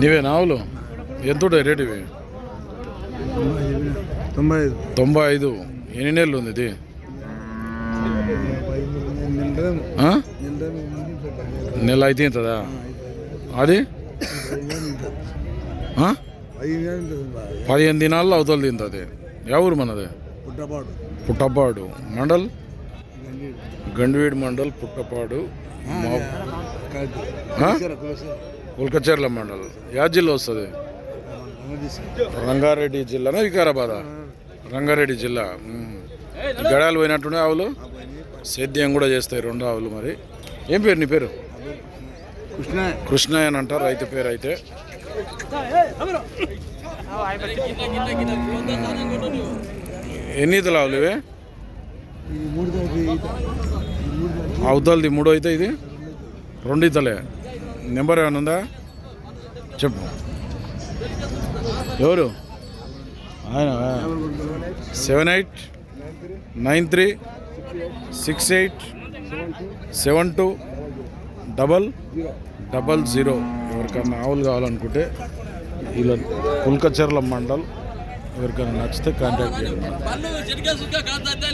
నీవే నావులు? ఎంత రేటు ఇవి? తొంభై ఐదు. తొంభై ఐదు. ఎన్ని నెలలు ఉంది ఇది? నెల అయితే ఇంతదా అది? పదిహేను దినాల్లో అవతల తింటుంది. ఎవరు మనది? పుట్టపాడు. పుట్టపాడు. మండల్? గండివీడి మండల్ పుట్టపాడు. కుల్కచర్ల మండల్. యా జిల్లా వస్తుంది? రంగారెడ్డి జిల్లానా? వికారాబాద్? రంగారెడ్డి జిల్లా. గడాలు పోయినట్టునే ఆవులు? సేద్యం కూడా చేస్తాయి రెండు ఆవులు మరి. ఏం పేరు నీ పేరు? కృష్ణ కృష్ణయ్య అని అంటారు రైతు పేరు అయితే. ఎన్ని ఈతలు ఆవులు ఇవే? అవతలది మూడో అయితే ఇది? రెండు ఈతలే. నెంబర్ ఏమైనా ఉందా? చెప్పు. ఎవరు? ఆయన seven eight nine three six eight seven two double double zero. ఎవరికైనా ఆవులు కావాలనుకుంటే ఇలా కుల్కచర్ల మండల్ ఎవరికైనా నచ్చితే కాంటాక్ట్ చేయండి.